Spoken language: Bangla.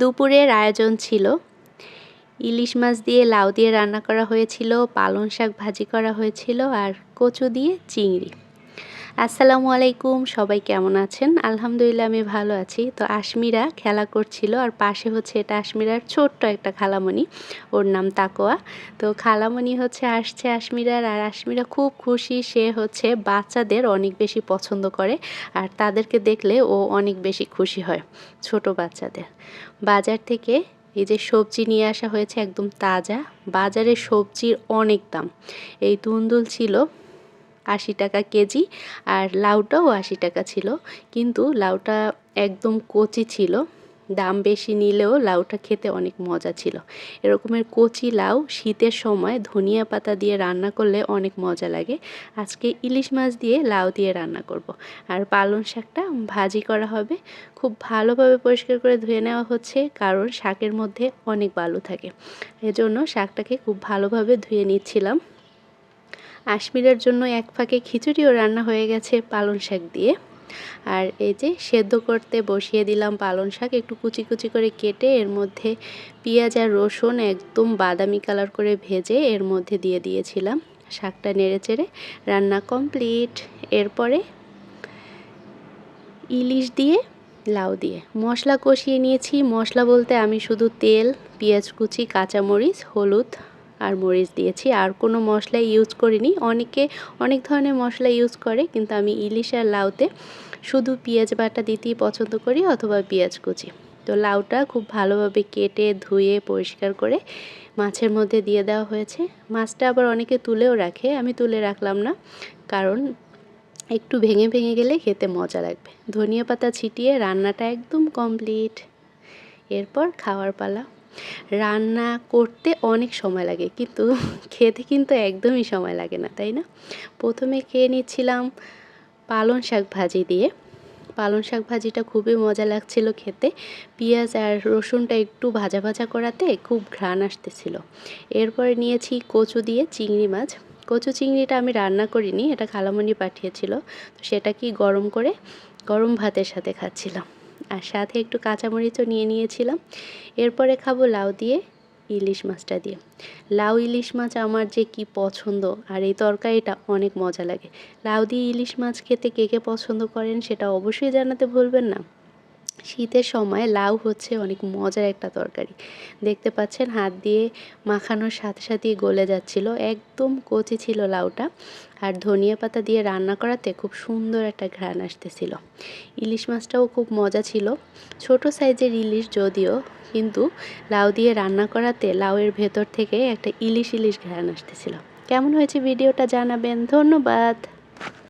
দুপুরের আয়োজন ছিল। ইলিশ মাছ দিয়ে লাউ দিয়ে রান্না করা হয়েছিল, পালং শাক ভাজি করা হয়েছিল, আর কচু দিয়ে চিংড়ি। আসসালামু আলাইকুম, সবাই কেমন আছেন? আলহামদুলিল্লাহ, আমি ভালো আছি। তো আশমিরা খেলা করছিল, আর পাশে হচ্ছে এটা আশমিরার ছোট্ট একটা খালামণি, ওর নাম তাকোয়া। তো খালামণি হচ্ছে আসছে আশমিরার, আর আশমিরা খুব খুশি, সে হচ্ছে বাচ্চাদের অনেক বেশি পছন্দ করে, আর তাদেরকে দেখলে ও অনেক বেশি খুশি হয়, ছোট বাচ্চাদের। বাজার থেকে এই যে সবজি নিয়ে আসা হয়েছে একদম তাজা, বাজারে সবজির অনেক দাম। এই তুন্দুল ছিল আশি টাকা কেজি আর লাউটাও আশি টাকা ছিল। কিন্তু লাউটা একদম কচি ছিল। দাম বেশি নিলেও লাউটা খেতে অনেক মজা ছিল। এরকমের কচি লাউ শীতের সময় ধনিয়া পাতা দিয়ে রান্না করলে অনেক মজা লাগে। আজকে ইলিশ মাছ দিয়ে লাউ দিয়ে রান্না করব। আর পালং শাকটা ভাজি করা হবে। খুব ভালোভাবে পরিষ্কার করে ধুয়ে নেওয়া হচ্ছে, কারণ শাকের মধ্যে অনেক বালু থাকে। এজন্য শাকটাকে খুব ভালোভাবে ধুয়ে নিচ্ছিলাম। আশমিরের জন্য এক ফাঁকে খিচুড়িও রান্না হয়ে গেছে পালং শাক দিয়ে। আর এই যে সেদ্ধ করতে বসিয়ে দিলাম পালং শাক, একটু কুচি কুচি করে কেটে এর মধ্যে পেঁয়াজ আর রসুন একদম বাদামি কালার করে ভেজে এর মধ্যে দিয়ে দিয়েছিলাম। শাকটা নেড়ে চেড়ে রান্না কমপ্লিট এরপরে ইলিশ দিয়ে, লাউ দিয়ে। মশলা কষিয়ে নিয়েছি। মশলা বলতে আমি শুধু তেল, পেঁয়াজ কুচি, কাঁচামরিচ, হলুদ আর মরিচ দিয়েছি। আর কোনো মশলা ইউজ করিনি। অনেকে অনেক ধরনের মশলা ইউজ করে, কিন্তু আমি ইলিশ আর লাউতে শুধু পেঁয়াজ বাটা দিতেই পছন্দ করি অথবা পেঁয়াজ কুচি। তো লাউটা খুব ভালোভাবে কেটে, ধুয়ে, পরিষ্কার করে মাছের মধ্যে দিয়ে দেওয়া হয়েছে। মাছটা আবার অনেকে তুলেও রাখে। আমি তুলে রাখলাম না। কারণ একটু ভেঙে ভেঙে গেলে খেতে মজা লাগবে। ধনিয়া পাতা ছিটিয়ে রান্নাটা একদম কমপ্লিট এরপর খাওয়ার পালা। রান্না করতে অনেক সময় লাগে, কিন্তু খেতে কিন্তু একদমই সময় লাগে না, তাই না? প্রথমে খেয়ে নিচ্ছিলাম পালং শাক ভাজি দিয়ে। পালং শাক ভাজিটা খুবই মজা লাগছিল খেতে। পেঁয়াজ আর রসুনটা একটু ভাজা ভাজা করাতে খুব ঘ্রাণ আসতেছিল। এরপরে নিয়েছি কচু দিয়ে চিংড়ি মাছ। কচু চিংড়িটা আমি রান্না করিনি, এটা খালামণি পাঠিয়েছিল। তো সেটা কি গরম করে গরম ভাতের সাথে খাচ্ছিলাম। আর সাথে একটু কাঁচামরিচও নিয়ে নিয়েছিলাম। এরপরে খাব লাউ দিয়ে ইলিশ মাছটা দিয়ে। লাউ ইলিশ মাছ আমার যে কি পছন্দ আর এই তরকারিটা অনেক মজা লাগে। লাউ দিয়ে ইলিশ মাছ খেতে কে কে পছন্দ করেন সেটা অবশ্যই জানাতে ভুলবেন না। শীতের সময় লাউ হচ্ছে অনেক মজার একটা তরকারি। দেখতে পাচ্ছেন, হাত দিয়ে মাখানোর সাথে সাথেই গলে যাচ্ছিল। একদম কচি ছিল লাউটা। আর ধনিয়া পাতা দিয়ে রান্না করাতে খুব সুন্দর একটা ঘ্রাণ আসতেছিল। ইলিশ মাছটাও খুব মজা ছিল। ছোট সাইজের ইলিশ যদিও, কিন্তু লাউ দিয়ে রান্না করাতে লাউয়ের ভেতর থেকে একটা ইলিশ ইলিশ ঘ্রাণ আসতেছিল। কেমন হয়েছে ভিডিওটা জানাবেন। ধন্যবাদ।